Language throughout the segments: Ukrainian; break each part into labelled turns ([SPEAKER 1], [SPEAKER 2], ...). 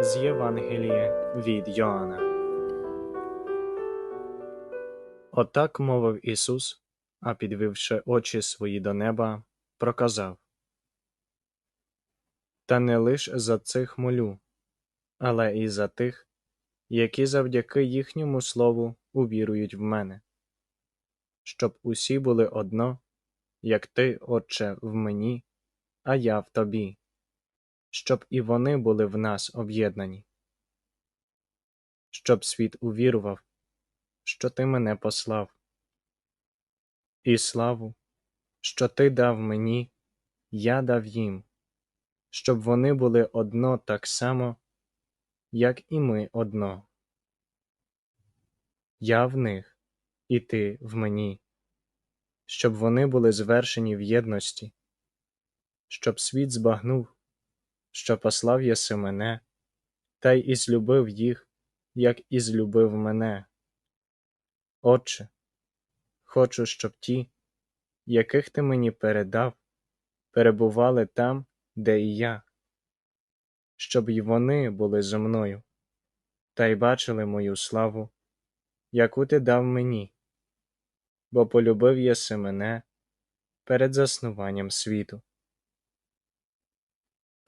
[SPEAKER 1] з Євангелія від Йоанна. Отак мовив Ісус, а підвівши очі свої до неба, проказав Та не лиш за цих молю, але і за тих, які завдяки їхньому слову увірують в мене, щоб усі були одно, як ти, Отче, в мені, а я в тобі, щоб і вони були в нас об'єднані, щоб світ увірував, що ти мене послав, і славу, що ти дав мені, я дав їм, щоб вони були одно так само, як і ми одно. Я в них, і ти в мені, щоб вони були звершені в єдності, щоб світ збагнув, що послав єси мене, та й ізлюбив їх, як ізлюбив мене. Отче, хочу, щоб ті, яких ти мені передав, перебували там, де і я, щоб й вони були зо мною, та й бачили мою славу, яку ти дав мені, бо полюбив єси мене перед заснуванням світу.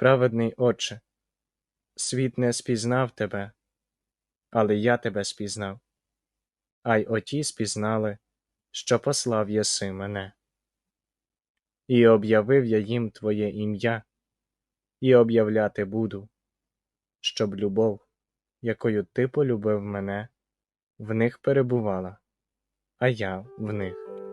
[SPEAKER 1] Праведний Отче, світ не спізнав тебе, але я тебе спізнав, а й оті спізнали, що послав єси мене. І об'явив я їм Твоє ім'я, і об'являти буду, щоб любов, якою ти полюбив мене, в них перебувала, а я в них.